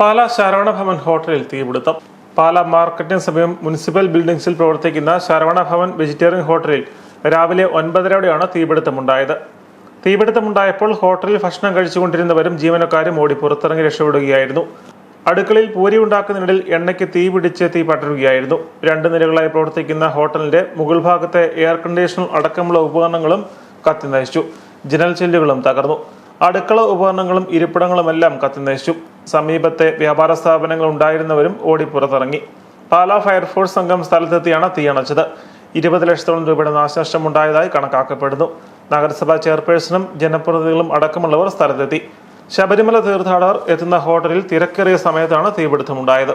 പാലാ ശരവണഭവൻ ഹോട്ടലിൽ തീപിടുത്തം. പാല മാർക്കറ്റിന് സമീപം മുനിസിപ്പൽ ബിൽഡിംഗ്സിൽ പ്രവർത്തിക്കുന്ന ശരവണഭവൻ വെജിറ്റേറിയൻ ഹോട്ടലിൽ രാവിലെ ഒൻപതരയോടെയാണ് തീപിടുത്തമുണ്ടായത്. തീപിടുത്തമുണ്ടായപ്പോൾ ഹോട്ടലിൽ ഭക്ഷണം കഴിച്ചുകൊണ്ടിരുന്നവരും ജീവനക്കാരും ഓടി പുറത്തിറങ്ങി രക്ഷപ്പെടുകയായിരുന്നു. അടുക്കളയിൽ പൂരി ഉണ്ടാക്കുന്നതിനിടയിൽ എണ്ണയ്ക്ക് തീ പിടിച്ച് തീ പടരുകയായിരുന്നു. രണ്ട് നിലകളായി പ്രവർത്തിക്കുന്ന ഹോട്ടലിന്റെ മുകൾ ഭാഗത്തെ എയർ കണ്ടീഷണർ അടക്കമുള്ള ഉപകരണങ്ങളും കത്തി നശിച്ചു. ജനൽ ചില്ലുകളും തകർന്നു. അടുക്കള ഉപകരണങ്ങളും ഇരിപ്പിടങ്ങളുമെല്ലാം കത്തിനശിച്ചു സമീപത്തെ വ്യാപാര സ്ഥാപനങ്ങൾ ഉണ്ടായിരുന്നവരും ഓടി പുറത്തിറങ്ങി. പാലാ ഫയർഫോഴ്സ് സംഘം സ്ഥലത്തെത്തിയാണ് തീയണച്ചത് ഇരുപത് ലക്ഷത്തോളം രൂപയുടെ നാശനഷ്ടം ഉണ്ടായതായി കണക്കാക്കപ്പെടുന്നു. നഗരസഭാ ചെയർപേഴ്സണും ജനപ്രതിനിധികളും അടക്കമുള്ളവർ സ്ഥലത്തെത്തി. ശബരിമല തീർത്ഥാടകർ എത്തുന്ന ഹോട്ടലിൽ തിരക്കേറിയ സമയത്താണ് തീപിടുത്തമുണ്ടായത്.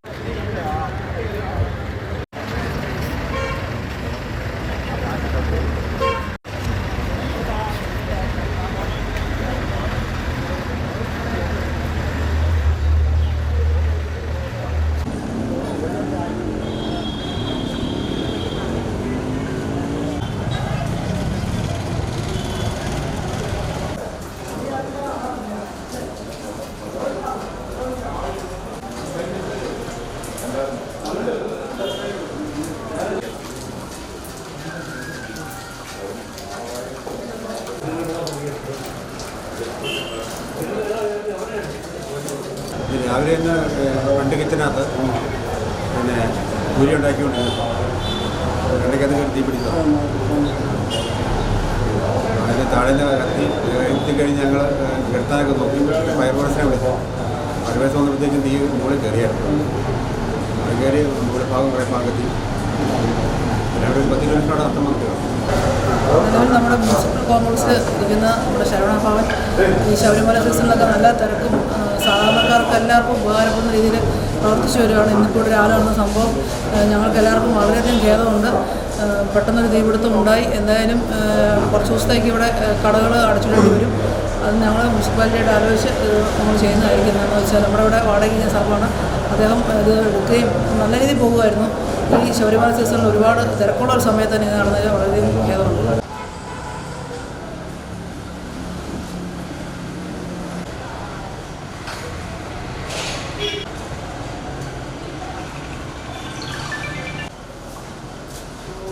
രാവിലെ തന്നെ രണ്ട് കിച്ചനകത്ത് പിന്നെ പൂരി ഉണ്ടാക്കിക്കൊണ്ടിരുന്നു രണ്ടക്കകത്ത് കയറി തീ പിടിച്ചു അതിന്റെ താഴെ കത്തി എത്തിക്കഴിഞ്ഞ് ഞങ്ങൾ കിടത്താനൊക്കെ നോക്കി. ഫയർ ഫോഴ്സിനെ വിളിച്ചു. ഫയർ ഫോഴ്സ് വന്നപ്പോഴത്തേക്കും തീ മുകളിൽ കയറിയായിരുന്നു. അത് കയറി മുകളിൽ ഭാഗം കുറേ ഭാഗം കത്തി പിന്നെ അവിടെ പത്ത് കിലോമീറ്ററോടെ അർത്ഥം വന്നു നമ്മുടെ മുനിസിപ്പൽ കോംപ്ലക്സിൽ ഇരിക്കുന്ന നമ്മുടെ ശരവണ ഭവൻ ഈ ശബരിമല സീസണിലൊക്കെ നല്ല തിരക്കും സാധാരണക്കാർക്ക് എല്ലാവർക്കും ഉപകാരപ്പെടുന്ന രീതിയിൽ പ്രവർത്തിച്ചു വരികയാണ്. ഇവിടെ രാവിലെ നടന്ന സംഭവം ഞങ്ങൾക്ക് എല്ലാവർക്കും വളരെയധികം ഖേദമുണ്ട്. പെട്ടെന്നൊരു തീപിടുത്തം ഉണ്ടായി. എന്തായാലും കുറച്ച് ദിവസത്തേക്ക് ഇവിടെ കടകൾ അടച്ചിടേണ്ടി വരും. അത് ഞങ്ങൾ മുനിസിപ്പാലിറ്റിയായിട്ട് ആലോചിച്ച് നമ്മൾ ചെയ്യുന്നതായിരിക്കും. എന്താണെന്ന് വെച്ചാൽ നമ്മുടെ ഇവിടെ വാടകയ്ക്ക് സാറാണ് അദ്ദേഹം ഇത് എടുക്കുകയും നല്ല രീതിയിൽ പോകുമായിരുന്നു. ഈ ശബരിമല സീസണിൽ ഒരുപാട് തിരക്കുള്ള ഒരു സമയത്ത് തന്നെ ഇത് നടന്നതിൽ വളരെയധികം ഖേദമുണ്ട്.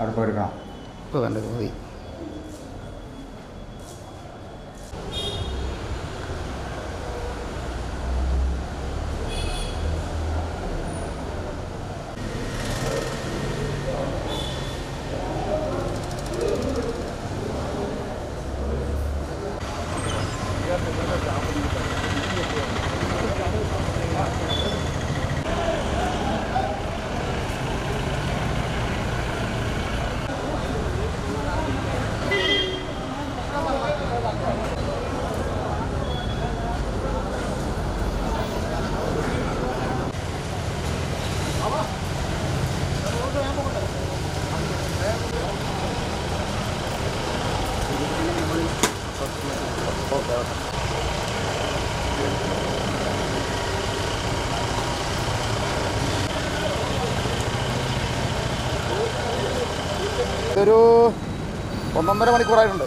അടുപ്പം എടുക്കണം. ഇപ്പോൾ വേണ്ടത് മതി ഒരു ഒന്നൊന്നര മണിക്കൂറായിട്ടുണ്ട്.